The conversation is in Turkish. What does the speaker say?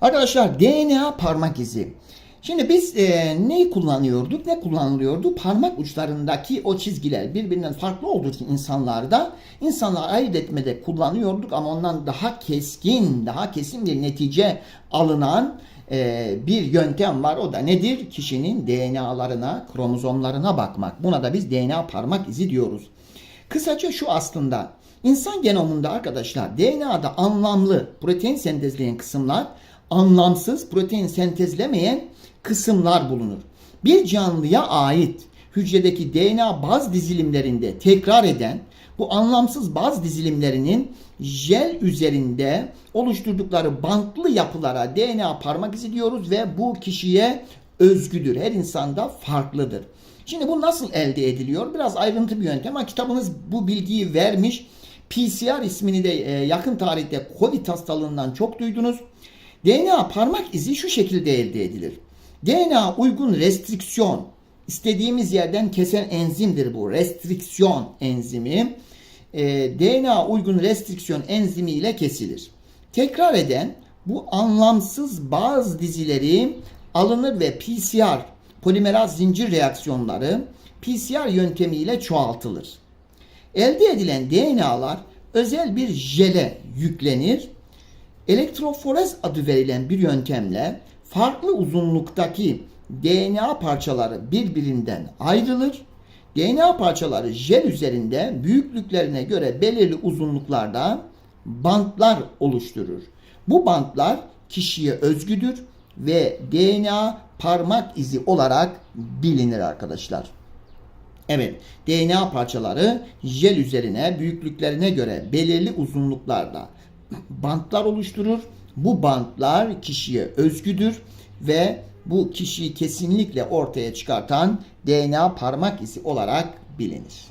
Arkadaşlar DNA parmak izi. Şimdi biz e, neyi kullanıyorduk? Ne kullanılıyordu? Parmak uçlarındaki o çizgiler birbirinden farklı olduğu için insanlarda insanlar ayırt etmede kullanıyorduk ama ondan daha keskin, daha kesin bir netice alınan e, bir yöntem var. O da nedir? Kişinin DNA'larına, kromozomlarına bakmak. Buna da biz DNA parmak izi diyoruz. Kısaca şu aslında. İnsan genomunda arkadaşlar DNA'da anlamlı protein sentezleyen kısımlar, anlamsız protein sentezlemeyen kısımlar bulunur. Bir canlıya ait hücredeki DNA baz dizilimlerinde tekrar eden bu anlamsız baz dizilimlerinin jel üzerinde oluşturdukları bantlı yapılara DNA parmak izi diyoruz ve bu kişiye özgüdür. Her insanda farklıdır. Şimdi bu nasıl elde ediliyor? Biraz ayrıntı bir yöntem ama kitabınız bu bilgiyi vermiş. PCR ismini de e, yakın tarihte COVID hastalığından çok duydunuz. DNA parmak izi şu şekilde elde edilir. DNA uygun restriksiyon, istediğimiz yerden kesen enzimdir bu. Restriksiyon enzimi. E, DNA uygun restriksiyon enzimi ile kesilir. Tekrar eden bu anlamsız bazı dizileri alınır ve PCR polimeraz zincir reaksiyonları PCR yöntemiyle çoğaltılır. Elde edilen DNA'lar özel bir jele yüklenir. Elektroforez adı verilen bir yöntemle farklı uzunluktaki DNA parçaları birbirinden ayrılır. DNA parçaları jel üzerinde büyüklüklerine göre belirli uzunluklarda bantlar oluşturur. Bu bantlar kişiye özgüdür ve DNA parmak izi olarak bilinir arkadaşlar. Evet, DNA parçaları jel üzerine büyüklüklerine göre belirli uzunluklarda bantlar oluşturur. Bu bantlar kişiye özgüdür ve bu kişiyi kesinlikle ortaya çıkartan DNA parmak izi olarak bilinir.